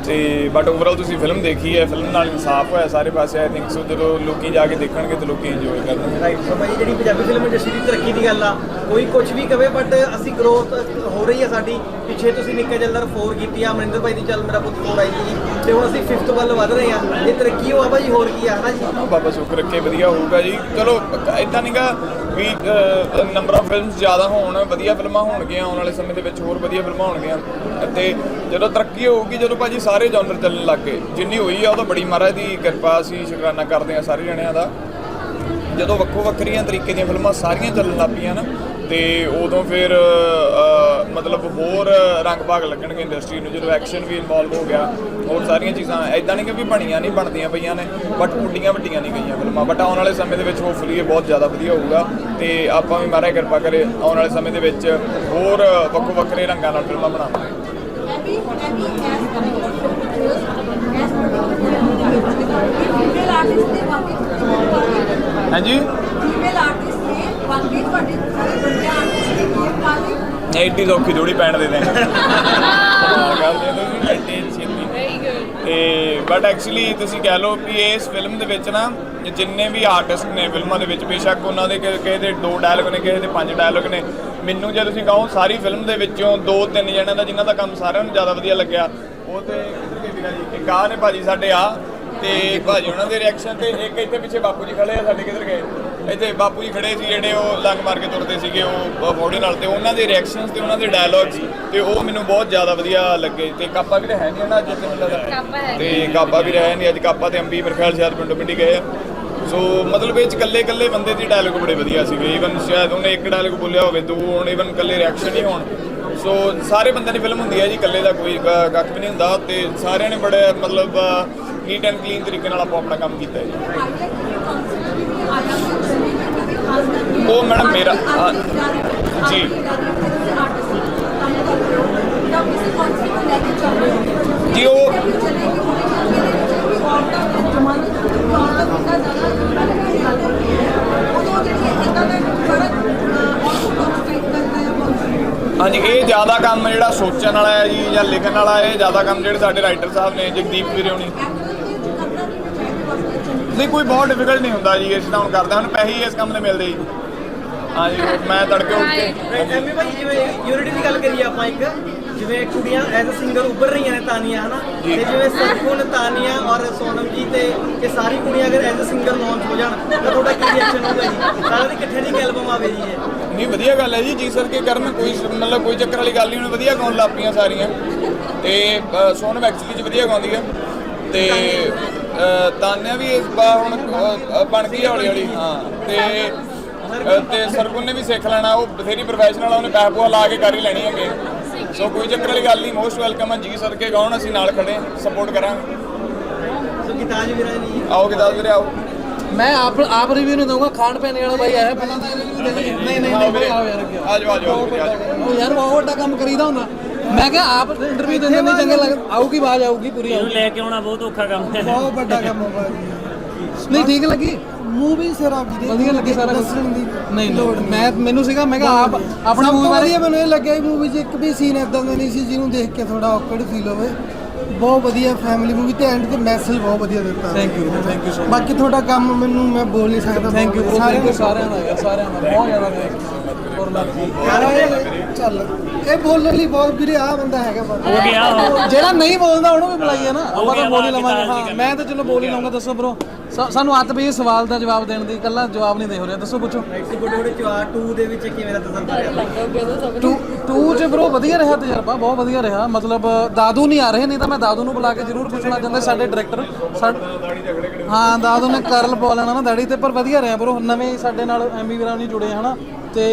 ਤੇ ਬਟ ਓਵਰਆਲ ਤੁਸੀਂ ਫਿਲਮ ਦੇਖੀ ਹੈ ਫਿਲਮ ਨਾਲ ਇਨਸਾਫ ਹੋਇਆ ਸਾਰੇ ਪਾਸੇ ਆਈ ਥਿੰਕ ਸੋ ਜਦੋਂ ਲੋਕੀ ਜਾ ਕੇ ਦੇਖਣਗੇ ਤਾਂ ਲੋਕੀ ਇੰਜੋਏ ਕਰਨਗੇ। ਰਾਈਟ ਸੋ ਭਾਈ ਜਿਹੜੀ ਪੰਜਾਬੀ ਫਿਲਮ ਇੰਡਸਟਰੀ ਦੀ ਤਰੱਕੀ ਦੀ ਗੱਲ ਆ, ਕੋਈ ਕੁਝ ਵੀ ਕਵੇ ਬਟ ਅਸੀਂ ਗਰੋਥ ਹੋ ਰਹੀ ਆ ਸਾਡੀ ਪਿੱਛੇ ਤੁਸੀਂ ਨਿੱਕਾ ਜਲਦਰ 4 ਕੀਤੀ ਆ ਮਨਿੰਦਰ ਭਾਈ ਦੀ ਚੱਲ ਮੇਰਾ ਪੁੱਤ 4 ਆਈ ਜੀ ਤੇ ਹੁਣ ਅਸੀਂ 5th ਵੱਲ ਵਧ ਰਹੇ ਆ। ਇਹ ਤਰੱਕੀ ਹੋ ਆ ਭਾਈ, ਹੋਰ ਕੀ ਆ, ਹਨਾ ਜੀ? ਬਾਬਾ ਸੁੱਖ ਰੱਖੇ, ਵਧੀਆ ਹੋਊਗਾ ਜੀ। ਚਲੋ ਇਦਾਂ ਨਹੀਂਗਾ ਵੀ ਨੰਬਰ ਆਫ ਫਿਲਮਸ ਜ਼ਿਆਦਾ ਹੋਣ, ਵਧੀਆ ਫਿਲਮਾਂ ਹੋਣਗੀਆਂ, ਆਉਣ ਵਾਲੇ ਸਮੇਂ ਦੇ ਵਿੱਚ ਹੋਰ ਵਧੀਆ ਫਿਲਮਾਂ ਹੋਣਗੀਆਂ। ਤੇ ਜਦੋਂ ਤਰੱਕੀ ਹੋਊਗੀ, ਜਦੋਂ ਭਾਜੀ ਸਾਰੇ ਜਨਰ ਚੱਲਣ ਲੱਗ ਗਏ, ਜਿੰਨੀ ਹੋਈ ਆ, ਉਹ ਤਾਂ ਬੜੀ ਮਹਾਰਾਜ ਦੀ ਕਿਰਪਾ, ਅਸੀਂ ਸ਼ੁਕਰਾਨਾ ਕਰਦੇ ਆ ਸਾਰੇ ਜਣਿਆਂ ਦਾ। ਜਦੋਂ ਵੱਖੋ ਵੱਖਰੀਆਂ ਤਰੀਕੇ ਦੀਆਂ ਫਿਲਮਾਂ ਸਾਰੀਆਂ ਚੱਲਣ ਲੱਗ ਪਈਆਂ ਨਾ ਤੇ ਉਦੋਂ ਫਿਰ ਮਤਲਬ ਹੋਰ ਰੰਗ ਭਾਗ ਲੱਗਣਗੇ ਇੰਡਸਟਰੀ ਨੂੰ ਜਦੋਂ ਐਕਸ਼ਨ ਵੀ ਇਨਵੋਲਵ ਹੋ ਗਿਆ ਹੋਰ ਸਾਰੀਆਂ ਚੀਜ਼ਾਂ ਐਦਾਂ ਨਹੀਂ ਕਿ ਵੀ ਬਣੀਆਂ ਨਹੀਂ ਬਣਦੀਆਂ ਪਈਆਂ ਨੇ ਬਟ ਉੱਡੀਆਂ ਵੱਡੀਆਂ ਨਹੀਂ ਗਈਆਂ ਫਿਲਮਾਂ ਬਟ ਆਉਣ ਵਾਲੇ ਸਮੇਂ ਦੇ ਵਿੱਚ ਹੋਪਫੁਲੀ ਇਹ ਬਹੁਤ ਜ਼ਿਆਦਾ ਵਧੀਆ ਹੋਊਗਾ ਤੇ ਆਪਾਂ ਵੀ ਮਹਾਰਾਜ ਕਿਰਪਾ ਕਰੇ ਆਉਣ ਵਾਲੇ ਸਮੇਂ ਦੇ ਵਿੱਚ ਹੋਰ ਵੱਖੋ ਵੱਖਰੇ ਰੰਗਾਂ ਨਾਲ ਫਿਲਮਾਂ ਬਣਾਵਾਂਗੇ। ਬਾਕੀ ਹਾਂਜੀ? ਫੀਮੇਲ ਆਰਟਿਸਟ ਨੇ ਬਾਕੀ ਤੁਹਾਡੇ ਸਾਰੇ ਬੰਦੇ ਆਰਟਿਸਟ ਨੇ ਕੀ ਕਾਲੀ ਐਡੀ ਸੌਖੀ ਜੋੜੀ ਪੈਣ ਦੇ ਦੇਣ। ਕਮਾਲ ਤੇ ਬਟ ਐਕਚੁਅਲੀ ਤੁਸੀਂ ਕਹਿ ਲਓ ਕਿ ਇਸ ਫਿਲਮ ਦੇ ਵਿੱਚ ਨਾ ਜਿੰਨੇ ਵੀ ਆਰਟਿਸਟ ਨੇ ਫਿਲਮਾਂ ਦੇ ਵਿੱਚ, ਬੇਸ਼ੱਕ ਉਹਨਾਂ ਦੇ ਕਿਸੇ ਦੇ ਦੋ ਡਾਇਲੌਗ ਨੇ, ਕਿਸੇ ਦੇ ਪੰਜ ਡਾਇਲੌਗ ਨੇ, ਮੈਨੂੰ ਜੇ ਤੁਸੀਂ ਕਹੋ ਸਾਰੀ ਫਿਲਮ ਦੇ ਵਿੱਚੋਂ ਦੋ ਤਿੰਨ ਜਣਿਆਂ ਦਾ ਜਿਨ੍ਹਾਂ ਦਾ ਕੰਮ ਸਾਰਿਆਂ ਨੂੰ ਜ਼ਿਆਦਾ ਵਧੀਆ ਲੱਗਿਆ, ਉਹ ਤੇ ਕਿੱਧਰ ਵੀਰਾ ਜੀ ਇੱਕ ਆਹ ਨੇ ਭਾਜੀ ਸਾਡੇ ਆ, ਤੇ ਭਾਜੀ ਉਹਨਾਂ ਦੇ ਰਿਐਕਸ਼ਨ ਤੇ, ਇੱਕ ਇੱਥੇ ਪਿੱਛੇ ਬਾਪੂ ਜੀ ਖੜੇ ਆ, ਸਾਡੇ ਕਿੱਧਰ ਗਏ? ਇੱਥੇ ਬਾਪੂ ਜੀ ਖੜੇ ਸੀ ਜਿਹੜੇ ਉਹ ਲੰਗ ਮਾਰ ਕੇ ਤੁਰਦੇ ਸੀਗੇ ਉਹ ਬੋਡੀ ਨਾਲ ਤੇ ਉਹਨਾਂ ਦੇ ਰਿਐਕਸ਼ਨਸ ਤੇ ਉਹਨਾਂ ਦੇ ਡਾਇਲੌਗਸ ਤੇ ਉਹ ਮੈਨੂੰ ਬਹੁਤ ਜ਼ਿਆਦਾ ਵਧੀਆ ਲੱਗੇ। ਤੇ ਕਾਪਾ ਵੀ ਹੈ ਨਹੀਂ ਨਾ ਅੱਜ ਤੇ। ਹੈ ਤੇ ਕਾਪਾ ਵੀ ਰਹਿ ਨਹੀਂ ਅੱਜ ਕਾਪਾ ਤੇ ਅੰਬੀ ਮੇਰੇ ਖਿਆਲ ਸ਼ਾਇਦ ਪਿੰਡੋਂ ਪਿੰਡੀ ਗਏ ਆ। ਸੋ ਮਤਲਬ ਇਹ ਚ ਇਕੱਲੇ ਇਕੱਲੇ ਬੰਦੇ ਦੀ ਡਾਇਲੌਗ ਬੜੇ ਵਧੀਆ ਸੀਗੇ। ਈਵਨ ਸ਼ਾਇਦ ਉਹਨੇ ਇੱਕ ਡਾਇਲੌਗ ਬੋਲਿਆ ਹੋਵੇ ਦੋ ਹੁਣ ਈਵਨ ਇਕੱਲੇ ਰਿਐਕਸ਼ਨ ਹੀ ਹੋਣ। ਸੋ ਸਾਰੇ ਬੰਦਿਆਂ ਦੀ ਫਿਲਮ ਹੁੰਦੀ ਹੈ ਜੀ ਇਕੱਲੇ ਦਾ ਕੋਈ ਕੱਖ ਵੀ ਨਹੀਂ ਹੁੰਦਾ। ਤੇ ਸਾਰਿਆਂ ਨੇ ਬੜੇ ਮਤਲਬ ਨੀਟ ਐਂਡ ਕਲੀਨ ਤਰੀਕੇ ਨਾਲ ਆਪੋ ਆਪਣਾ ਕੰਮ ਕੀਤਾ ਹੈ ਜੀ। ਉਹ ਮੈਡਮ ਮੇਰਾ ਜੀ ਜੀ। ਉਹ ਹਾਂਜੀ ਇਹ ਜ਼ਿਆਦਾ ਕੰਮ ਜਿਹੜਾ ਸੋਚਣ ਵਾਲਾ ਹੈ ਜੀ ਜਾਂ ਲਿਖਣ ਵਾਲਾ ਹੈ ਇਹ ਜ਼ਿਆਦਾ ਕੰਮ ਜਿਹੜੇ ਸਾਡੇ ਰਾਈਟਰ ਸਾਹਿਬ ਨੇ ਜਗਦੀਪ ਵੀਰੇ ਹੋਣੀ। ਨਹੀਂ ਕੋਈ ਬਹੁਤ ਡਿਫਿਕਲਟ ਨਹੀਂ ਹੁੰਦਾ ਜੀ ਇਸ ਤਾਂ ਹੁਣ ਕਰਦੇ ਹਾਂ ਹੁਣ ਪੈਸੇ ਹੀ ਇਸ ਕੰਮ ਦੇ ਮਿਲਦੇ ਜੀ। ਹਾਂਜੀ ਮੈਂ ਤੜਕੇ ਉੱਠ ਕੇ ਐਮੀ ਭਾਈ ਜਿਵੇਂ ਯੂਨਿਟੀ ਦੀ ਗੱਲ ਕਰੀਏ ਆਪਾਂ ਇੱਕ ਜਿਵੇਂ ਕੁੜੀਆਂ ਐਜ਼ ਅ ਸਿੰਗਰ ਉੱਭਰ ਰਹੀਆਂ ਨੇ ਤਾਨੀਆਂ ਹਨਾ? ਜੀ। ਤੇ ਜਿਵੇਂ ਸਰਗੁਣ ਤਾਨੀਆਂ ਔਰ ਸੋਨਮ ਜੀ ਤੇ ਇਹ ਸਾਰੀ ਕੁੜੀਆਂ ਅਗਰ ਐਜ਼ ਅ ਸਿੰਗਰ ਲਾਂਚ ਹੋ ਜਾਣ ਤਾਂ ਤੁਹਾਡਾ ਕੀ ਰਿਐਕਸ਼ਨ ਹੋਊਗਾ ਜੀ? ਸਾਰਿਆਂ ਦੀ ਇਕੱਠੇ ਦੀ ਐਲਬਮ ਆਵੇ ਜੀ ਇਹ? ਨਹੀਂ ਵਧੀਆ ਗੱਲ ਹੈ ਜੀ ਜੀ ਸਰ ਕੇ ਕਰਨ ਕੋਈ ਮਤਲਬ ਕੋਈ ਚੱਕਰ ਵਾਲੀ ਗੱਲ ਨਹੀਂ ਉਹਨੇ ਵਧੀਆ ਗਾਉਣ ਲੱਗ ਪਈਆਂ ਸਾਰੀਆਂ। ਤੇ ਸੋਨਮ ਐਕਚੁਅਲੀ ਚ ਵਧੀਆ ਗਾਉਂਦੀ ਹੈ ਤੇ ਤਾਨਿਆ ਵੀ ਇਸ ਵਾਰ ਹੁਣ ਬਣ ਗਈ ਹੌਲੀ ਹੌਲੀ ਹਾਂ। ਤੇ ਤੇ ਸਰਗੁਣ ਨੇ ਵੀ ਸਿੱਖ ਲੈਣਾ ਉਹ ਬਥੇਰੀ ਪ੍ਰੋਫੈਸ਼ਨਲ ਆ ਉਹਨੇ ਪੈਸਾ ਪੂਆ ਲਾ ਕੇ ਕਰ ਹੀ ਲੈਣੀ ਹੈਗੇ। ਸੋ ਕੋਈ ਚੱਕਰ ਵਾਲੀ ਗੱਲ ਨਹੀਂ ਮੋਸਟ ਵੈਲਕਮ ਹੈ ਜੀ ਸਰ ਕੇ ਗਾਉਣ ਅਸੀਂ ਨਾਲ ਖੜੇ ਸਪੋਰਟ ਕਰਾਂਗੇ। ਸੋ ਗੀਤਾਂਜ ਵੀਰਾ ਜੀ। ਆਓ ਕਿਦਾਸ ਵੀਰੇ ਆਓ। ਮੈਂ ਆਪ ਆਪ ਰਿਵਿਊ ਨਹੀਂ ਦਊਂਗਾ ਖਾਣ ਪੀਣ ਵਾਲਾ ਬਾਈ ਆਇਆ ਪਹਿਲਾਂ ਤਾਂ ਦੇ ਨਹੀਂ ਨਹੀਂ ਨਹੀਂ ਆਓ ਯਾਰ ਅੱਗੇ। ਆਜੋ ਆਜੋ ਉਹ ਯਾਰ ਬਹੁਤ ਵੱਡਾ ਕੰਮ ਕਰੀਦਾ ਹੁੰਦਾ। ਮੈਂ ਕਿਹਾ ਆਪ ਇੰਟਰਵਿਊ ਦਿੰਦੇ ਨਹੀਂ ਚੰਗੇ ਲੱਗ ਆਊਗੀ ਆਵਾਜ਼ ਆਊਗੀ ਪੂਰੀ ਇਹਨੂੰ ਆਊਗੀ। ਲੈ ਕੇ ਆਉਣਾ ਬਹੁਤ ਔਖਾ ਕੰਮ ਹੈ। ਬਹੁਤ ਵੱਡਾ ਕੰਮ ਹੋਗਾ ਨਹੀਂ ਠੀਕ ਲੱਗੀ? ਮੂਵੀ ਸਿਰ ਆਪ ਜੀ ਵਧੀਆ ਲੱਗੀ ਸਾਰਾ ਕੁਝ ਦੱਸਣ ਦੀ ਨਹੀਂ ਨਹੀਂ। ਮੈਂ ਮੈਨੂੰ ਸੀਗਾ ਮੈਂ ਕਿਹਾ ਆਪ ਆਪਣਾ ਮੂਵੀ ਬਾਰੇ ਵਧੀਆ ਮੈਨੂੰ ਇਹ ਲੱਗਿਆ ਮੂਵੀ 'ਚ ਇੱਕ ਵੀ ਸੀਨ ਇਦਾਂ ਦਾ ਨਹੀਂ ਸੀ ਜਿਹਨੂੰ ਦੇਖ ਕੇ ਥੋੜਾ ਔਕਵਰਡ ਫੀਲ ਹੋਵੇ। ਬਹੁਤ ਵਧੀਆ ਫੈਮਿਲੀ ਮੂਵੀ ਤੇ ਐਂਡ ਤੇ ਮੈਸੇਜ ਬਹੁਤ ਵਧੀਆ ਦਿੱਤਾ। Thank you thank you so ਬਾਕੀ ਤੁਹਾਡਾ ਕੰਮ ਮੈਨੂੰ ਮੈਂ ਬੋਲ ਨਹੀਂ ਸਕਦਾ। Thank you. ਸਾਰਿਆਂ ਦਾ ਸਾਰਿਆਂ ਦਾ। ਬਹੁਤ ਜ਼ਿਆਦਾ thank you। ਚੱਲ ਇਹ ਬੋਲਣ ਲਈ ਬਹੁਤ ਵੀਰੇ ਆ ਬੰਦਾ ਹੈਗਾ ਬੰਦਾ ਹੋ ਗਿਆ ਜਿਹੜਾ ਨਹੀਂ ਬੋਲਦਾ ਉਹਨੂੰ ਵੀ ਬੁਲਾਈਏ ਨਾ। ਆਪਾਂ ਤਾਂ ਬੋਲ ਹੀ ਲਵਾਂਗੇ। ਹਾਂ ਮੈਂ ਤਾਂ ਚਲੋ ਬੋਲ ਹੀ ਵਧੀਆ ਰਿਹਾ ਮਤਲਬ ਦਾਦੂ ਨਹੀਂ ਆ ਰਹੇ ਨਹੀਂ ਤਾਂ ਮੈਂ ਦਾਦੂ ਨੂੰ ਬੁਲਾ ਕੇ ਜ਼ਰੂਰ ਪੁੱਛਣਾ ਚਾਹੁੰਦਾ ਸਾਡੇ ਡਾਇਰੈਕਟਰ ਹਾਂ ਦਾਦੂ ਨੇ ਕਰਲ ਪਾ ਤੇ ਪਰ ਵਧੀਆ ਰਿਹਾ ਸਾਡੇ ਨਾਲ ਜੁੜੇ ਹਨਾ? ਤੇ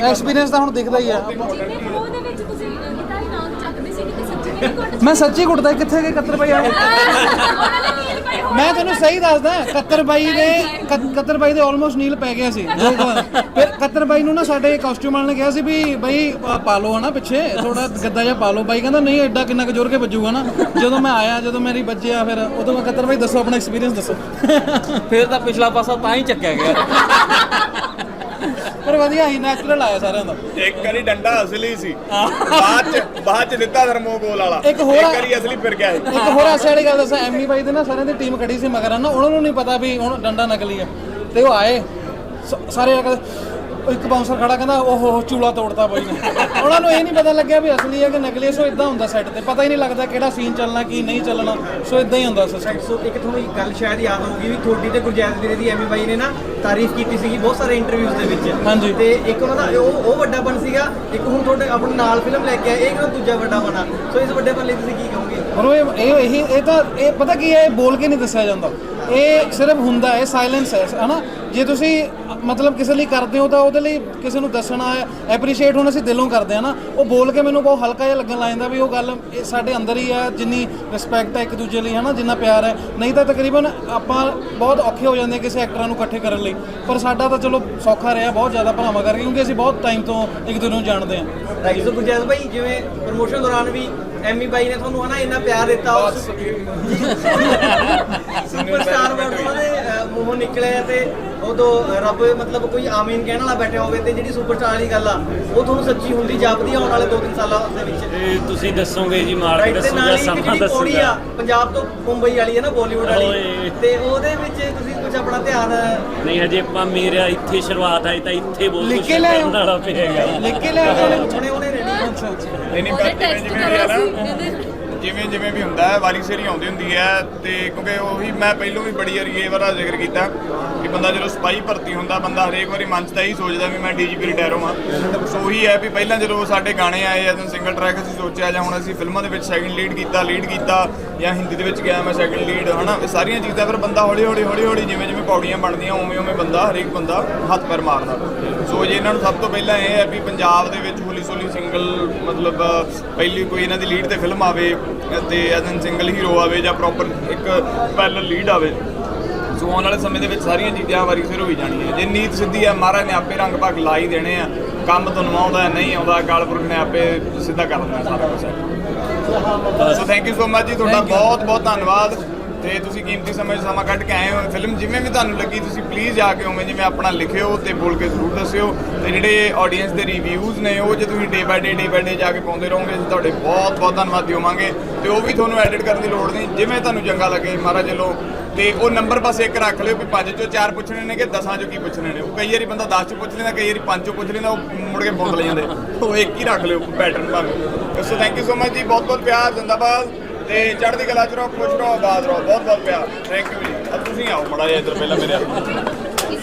ਐਕਸਪੀਰੀਅੰਸ ਤਾਂ ਹੁਣ ਦਿਖਦਾ ਹੀ ਆ। ਉਹਦੇ ਵਿੱਚ ਤੁਸੀਂ ਕਿਤਾ ਹੀ ਨਾਮ ਚੱਕਦੇ ਸੀ ਕਿ ਸੱਚੀ ਨਹੀਂ ਕੁੱਟ ਮੈਂ ਸੱਚੀ ਕੁੱਟਦਾ ਕਿੱਥੇ ਗਏ 71 ਬਾਈ ਆ ਉਹਨਾਂ ਨੇ ਨੀਲ ਪਏ ਹੋਏ ਮੈਂ ਤੁਹਾਨੂੰ ਸਹੀ ਦੱਸਦਾ 71 ਬਾਈ ਦੇ 71 ਬਾਈ ਦੇ ਆਲਮੋਸਟ ਨੀਲ ਪੈ ਗਿਆ ਸੀ। *laughs* ਫਿਰ 71 ਬਾਈ ਨੂੰ ਨਾ ਸਾਡੇ ਕਾਸਟਿਊਮ ਵਾਲੇ ਨੇ ਕਿਹਾ ਸੀ ਵੀ ਬਾਈ ਪਾ- ਪਾ ਲਓ ਹਨਾ ਪਿੱਛੇ ਥੋੜਾ ਗੱਦਾ ਜਿਹਾ ਪਾ ਲਓ ਬਾਈ ਕਹਿੰਦਾ ਨਹੀਂ ਐਡਾ ਕਿੰਨਾ ਕੁ ਜ਼ੋਰ ਕੇ ਵੱਜੂਗਾ ਨਾ। ਜਦੋਂ ਮੈਂ ਆਇਆ ਜਦੋਂ ਮੇਰੀ ਵੱਜਿਆ ਫਿਰ ਉਦੋਂ ਮੈਂ 71 ਬਾਈ ਦੱਸੋ ਆਪਣਾ ਐਕਸਪੀਰੀਅੰਸ ਦੱਸੋ। ਫਿਰ ਤਾਂ ਪਿਛਲਾ ਪਾਸਾ ਤਾਂ ਹੀ ਚੱਕਿਆ ਗਿਆ। *laughs* ਪਰ ਵਧੀਆ ਹੀ ਨੈਚੁਰਲ ਆਇਆ ਸਾਰਿਆਂ ਦਾ। ਇੱਕ ਵਾਰੀ ਡੰਡਾ ਅਸਲੀ ਸੀ। ਬਾਅਦ ਚ ਬਾਅਦ ਚ ਦਿੱਤਾ ਥਰਮੋਕੋਲ ਵਾਲਾ। ਇੱਕ ਹੋਰ ਵਾਰੀ ਅਸਲੀ ਫਿਰ ਗਿਆ। ਇੱਕ ਹੋਰ ਹਾਸੇ ਵਾਲੀ ਗੱਲ ਦੱਸਾਂ ਐਮੀ ਬਾਈ ਦੇ ਨਾ ਸਾਰਿਆਂ ਦੀ ਟੀਮ ਖੜੀ ਸੀ ਮਗਰ ਨਾ ਉਹਨਾਂ ਨੂੰ ਨਹੀਂ ਪਤਾ ਵੀ ਹੁਣ ਡੰਡਾ ਨਕਲੀ ਆ। ਤੇ ਉਹ ਆਏ। ਸਾਰੇ ਆ ਕਹਿੰਦੇ ਉਹ ਇੱਕ ਬਾਉਂਸਰ ਖੜਾ ਕਹਿੰਦਾ ਓਹੋ ਚੂਲਾ ਤੋੜਤਾ ਬਾਈ ਨੇ ਉਹਨਾਂ ਨੂੰ ਇਹ ਨਹੀਂ ਪਤਾ ਲੱਗਿਆ ਵੀ ਅਸਲੀ ਹੈ ਕਿ ਨਕਲੀ ਹੈ, ਸੋ ਇਦਾਂ ਹੁੰਦਾ ਸੈੱਟ ਤੇ। ਪਤਾ ਹੀ ਨਹੀਂ ਲੱਗਦਾ ਕਿਹੜਾ ਸੀਨ ਚੱਲਣਾ ਕੀ ਨਹੀਂ ਚੱਲਣਾ ਸੋ ਇਦਾਂ ਹੀ ਹੁੰਦਾ ਸਿਸਟਮ ਸੋ ਇੱਕ ਤੁਹਾਨੂੰ ਇੱਕ ਗੱਲ ਸ਼ਾਇਦ ਯਾਦ ਹੋਊਗੀ ਵੀ ਤੁਹਾਡੀ ਤੇ ਗੁਰਜੈਤ ਵੀਰੇ ਦੀ ਐਮੀ ਬਾਈ ਨੇ ਨਾ ਤਾਰੀਫ ਕੀਤੀ ਸੀਗੀ ਬਹੁਤ ਸਾਰੇ ਇੰਟਰਵਿਊਜ਼ ਦੇ ਵਿੱਚ। ਹਾਂਜੀ। ਤੇ ਇੱਕ ਉਹਨਾਂ ਦਾ ਉਹ ਉਹ ਵੱਡਾ ਬਣ ਸੀਗਾ ਇੱਕ ਹੁਣ ਤੁਹਾਡੇ ਆਪਣੇ ਨਾਲ ਫਿਲਮ ਲੈ ਕੇ ਆਏ ਇਹ ਕਿਹੜਾ ਦੂਜਾ ਵੱਡਾ ਬਣਾ? ਸੋ ਇਸ ਵੱਡੇ ਬਣ ਲਈ ਤੁਸੀਂ ਕੀ ਕਹੋਗੇ? ਪਰ ਉਹ ਇਹ ਇਹ ਇਹ ਤਾਂ ਇਹ ਪਤਾ ਕੀ ਹੈ ਇਹ ਬੋਲ ਕੇ ਨਹੀਂ ਦੱਸਿਆ ਜਾਂਦਾ। ਇਹ ਸਿਰਫ ਹੁੰਦਾ ਹੈ ਸਾਇਲੈਂਸ ਹੈ ਹਨਾ? ਜੇ ਤੁਸੀਂ ਮਤਲਬ ਕਿਸੇ ਲਈ ਕਰਦੇ ਹੋ ਤਾਂ ਉਹਦੇ ਲਈ ਕਿਸੇ ਨੂੰ ਦੱਸਣਾ ਐਪਰੀਸ਼ੀਏਟ ਹੁਣ ਅਸੀਂ ਦਿਲੋਂ ਕਰਦੇ ਆ ਨਾ। ਉਹ ਬੋਲ ਕੇ ਮੈਨੂੰ ਬਹੁਤ ਹਲਕਾ ਜਿਹਾ ਲੱਗਣ ਲੱਗ ਜਾਂਦਾ ਵੀ ਉਹ ਗੱਲ ਇਹ ਸਾਡੇ ਅੰਦਰ ਹੀ ਹੈ ਜਿੰਨੀ ਰਿਸਪੈਕਟ ਹੈ ਇੱਕ ਦੂਜੇ ਲਈ ਹਨਾ ਜਿੰਨਾ ਪਿਆਰ ਹੈ। ਨਹੀਂ ਤਾਂ ਤਕਰੀਬਨ ਆਪਾਂ ਬਹੁਤ ਔਖੇ ਹੋ ਜਾਂਦੇ ਕਿਸੇ ਐਕਟਰਾਂ ਨੂੰ ਇਕੱਠੇ ਕਰਨ ਲਈ। ਪਰ ਸਾਡਾ ਤਾਂ ਚਲੋ ਸੌਖਾ ਰਿਹਾ ਬਹੁਤ ਜ਼ਿਆਦਾ ਭਰਾਵਾਂ ਕਰਕੇ ਕਿਉਂਕਿ ਅਸੀਂ ਬਹੁਤ ਟਾਈਮ ਤੋਂ ਇੱਕ ਦੂਜੇ ਨੂੰ ਜਾਣਦੇ ਹਾਂ। ਰਾਈਟ ਸੋ ਗੁਰਜੈਸ ਭਾਈ ਜਿਵੇਂ ਪ੍ਰਮੋਸ਼ਨ ਦੌਰਾਨ ਵੀ ਐਮੀ ਬਾਈ ਨੇ ਤੁਹਾਨੂੰ ਹਨਾ ਇੰਨਾ ਪਿਆਰ ਦਿੱਤਾ ਉਸ ਸੁਪਰਸਟਾਰ ਵਰਡ ਅਹ, ਮੂੰਹੋਂ ਨਿਕਲਿਆ ਤੇ ਉਦੋਂ ਰੱਬ ਮਤਲਬ ਕੋਈ ਆਮੀਨ ਕਹਿਣ ਵਾਲਾ ਬੈਠਿਆ ਹੋਵੇ ਤੇ ਜਿਹੜੀ ਸੁਪਰਸਟਾਰ ਵਾਲੀ ਗੱਲ ਆ ਉਹ ਤੁਹਾਨੂੰ ਸੱਚੀ ਹੁੰਦੀ ਜਾਪਦੀ ਆ ਆਉਣ ਵਾਲੇ 2-3 ਸਾਲਾਂ ਦੇ ਵਿੱਚ। ਇਹ ਤੁਸੀਂ ਦੱਸੋਗੇ ਜੀ ਮਾਰਕ ਦੱਸੂਗਾ ਸਮਾਂ ਆ ਦੱਸੂਗਾ। ਪੰਜਾਬ ਤੋਂ ਮੁੰਬਈ ਵਾਲੀ ਹੈ ਨਾ ਬਾਲੀਵੁੱਡ ਵਾਲੀ। ਤੇ ਉਹਦੇ ਵਿੱਚ ਤੁਸੀਂ ਕੁਝ ਆਪਣਾ ਧਿਆਨ ਨਹੀਂ ਹਜੇ ਆਪਾਂ ਮੇਰਾ ਇੱਥੇ ਸ਼ੁਰੂਆਤ ਆਈ ਤਾਂ ਇੱਥੇ ਬਹੁਤ ਲਿਖ ਕੁਝ। ਕਰਨ ਵਾਲਾ ਪਏਗਾ ਲਿਖ ਕੇ ਕੋਲੇ ਹੁਣੇ ਹੁਣੇ ਰੈਡੀ ਅੱਛਾ ਅੱਛਾ ਨਹੀਂ ਨਹੀਂ ਜਿਵੇਂ ਹੈ ਨਾ ਜਿਵੇਂ ਜਿਵੇਂ ਵੀ ਹੁੰਦਾ ਹੈ, ਵਾਰੀ ਸੇਰੀ ਆਉਂਦੀ ਹੁੰਦੀ ਹੈ ਤੇ ਕਿਉਂਕਿ ਉਹੀ ਮੈਂ ਪਹਿਲੋਂ ਵੀ ਬੜੀ ਵਾਰੀ ਇਹ ਵਾਰਾ ਜ਼ਿਕਰ ਕੀਤਾ ਕਿ ਬੰਦਾ ਜਦੋਂ ਸਪਾਈ ਭਰਤੀ ਹੁੰਦਾ, ਬੰਦਾ ਹਰੇਕ ਵਾਰੀ ਮਨ 'ਚ ਤਾਂ ਇਹੀ ਸੋਚਦਾ ਵੀ ਮੈਂ ਡੀਜੀਪੀ ਰਿਟਾਇਰ ਹੋਵਾਂ। ਸੋ ਉਹੀ ਹੈ ਵੀ ਪਹਿਲਾਂ ਜਦੋਂ ਸਾਡੇ ਗਾਣੇ ਆਏ ਜਾਂ ਸਿੰਗਲ ਟਰੈਕ ਅਸੀਂ ਸੋਚਿਆ ਜਾਂ ਹੁਣ ਅਸੀਂ ਫਿਲਮਾਂ ਦੇ ਵਿੱਚ ਸੈਕਿੰਡ ਲੀਡ ਕੀਤਾ ਲੀਡ ਕੀਤਾ ਜਾਂ ਹਿੰਦੀ ਦੇ ਵਿੱਚ ਗਿਆ ਮੈਂ ਸੈਕਿੰਡ ਲੀਡ ਹਨਾ? ਇਹ ਸਾਰੀਆਂ ਚੀਜ਼ਾਂ ਫਿਰ ਬੰਦਾ ਹੌਲੀ ਹੌਲੀ ਹੌਲੀ ਹੌਲੀ ਜਿਵੇਂ ਜਿਵੇਂ ਪੌੜੀਆਂ ਬਣਦੀਆਂ, ਉਵੇਂ ਉਵੇਂ ਬੰਦਾ ਹਰੇਕ ਬੰਦਾ ਹੱਥ ਪੈਰ ਮਾਰਦਾ। ਸੋ ਜੇ ਇਹਨਾਂ ਨੂੰ ਸਭ ਤੋਂ ਪਹਿਲਾਂ ਇਹ ਹੈ ਵੀ ਪੰਜਾਬ ਦੇ ਵਿੱਚ ਹੋਲੀ ਸੋਲੀ ਸਿੰਗਲ ਮਤਲਬ ਪਹਿਲੀ ਕੋਈ ਇਹਨਾਂ ਦੀ ਲੀਡ ਤੇ ਫਿਲਮ ਆਵੇ ਤੇ ਐਜ਼ਨ ਸਿੰਗਲ ਹੀਰੋ ਆਵੇ ਜਾਂ ਪ੍ਰੋਪਰ ਇੱਕ ਪੈਰਲਲ ਲੀਡ ਆਵੇ। ਸੋ ਆਉਣ ਵਾਲੇ ਸਮੇਂ ਦੇ ਵਿੱਚ ਸਾਰੀਆਂ ਚੀਜ਼ਾਂ ਵਾਰੀ ਸਿਰ ਹੋਈ ਜਾਣੀਆਂ ਜੇ ਨੀਤ ਸਿੱਧੀ ਹੈ ਮਹਾਰਾਜ ਨੇ ਆਪੇ ਰੰਗ ਭਾਗ ਲਾ ਹੀ ਦੇਣੇ ਆ। ਕੰਮ ਤੁਹਾਨੂੰ ਆਉਂਦਾ ਨਹੀਂ ਆਉਂਦਾ ਅਕਾਲ ਪੁਰਖ ਨੇ ਆਪੇ ਸਿੱਧਾ ਕਰ ਦੇਣਾ ਸਾਰਾ ਕੁਝ so thank you so much ਜੀ ਤੁਹਾਡਾ ਬਹੁਤ ਬਹੁਤ ਧੰਨਵਾਦ। ਤੇ ਤੁਸੀਂ ਕੀਮਤੀ ਸਮੇਂ 'ਚ ਸਮਾਂ ਕੱਢ ਕੇ ਆਏ ਹੋ ਫਿਲਮ, ਜਿਵੇਂ ਵੀ ਤੁਹਾਨੂੰ ਲੱਗੀ, ਤੁਸੀਂ ਪਲੀਜ਼ ਜਾ ਕੇ ਉਵੇਂ ਜਿਵੇਂ ਆਪਣਾ ਲਿਖਿਓ ਤੇ ਬੋਲ ਕੇ ਜ਼ਰੂਰ ਦੱਸਿਓ। ਤੇ ਜਿਹੜੇ ਆਡੀਅנס ਦੇ ਰਿਵਿਊਜ਼ ਨੇ, ਉਹ ਜੇ ਤੁਸੀਂ day by day day by day ਜਾ ਕੇ ਪਾਉਂਦੇ ਰਹੋਗੇ, ਅਸੀਂ ਤੁਹਾਡੇ ਬਹੁਤ ਬਹੁਤ ਧੰਨਵਾਦੀ ਹੋਵਾਂਗੇ। ਤੇ ਉਹ ਵੀ ਤੁਹਾਨੂੰ ਐਡਿਟ ਕਰਨ ਦੀ ਲੋੜ ਨਹੀਂ, ਜਿਵੇਂ ਤੁਹਾਨੂੰ ਚੰਗਾ ਲੱਗੇ ਮਹਾਰਾਜ ਵੱਲੋਂ। ਤੇ ਉਹ ਨੰਬਰ ਬਸ ਇੱਕ ਰੱਖ ਲਿਓ ਵੀ ਪੰਜ ਚੋਂ ਚਾਰ ਪੁੱਛਣੇ ਨੇ ਕਿ ਦਸਾਂ ਚੋਂ ਕੀ ਪੁੱਛਣੇ ਨੇ। ਉਹ ਕਈ ਵਾਰੀ ਬੰਦਾ 10 ਚੋਂ ਪੁੱਛ ਲੈਂਦਾ, ਕਈ ਵਾਰੀ ਪੰਜ ਚੋਂ ਪੁੱਛ ਲੈਂਦਾ, ਉਹ ਮੁੜ ਕੇ ਬੋਲ ਜਾਂਦੇ। ਉਹ ਇੱਕ ਹੀ ਰੱਖ ਲਿਓ ਪੈਟਰਨ ਭਾਵੇਂ। So thank you so much ਜੀ ਬਹੁਤ ਬਹੁਤ ਪਿਆਰ, ਜ਼ਿੰਦਾਬਾਦ। ਤੇ ਚੜ੍ਹਦੀ ਕਲਾ ਚ ਰਹੋ, ਖੁਸ਼ ਰਹੋ ਆਬਾਦ ਰਹੋ। ਬਹੁਤ ਬਹੁਤ ਪਿਆਰ। ਥੈਂਕ ਯੂ ਜੀ। अब ਤੁਸੀਂ ਆਓ, ਮੜਾ ਜਿਹਾ ਇੱਧਰ ਪਹਿਲਾਂ ਮੇਰੇ ਹੱਥ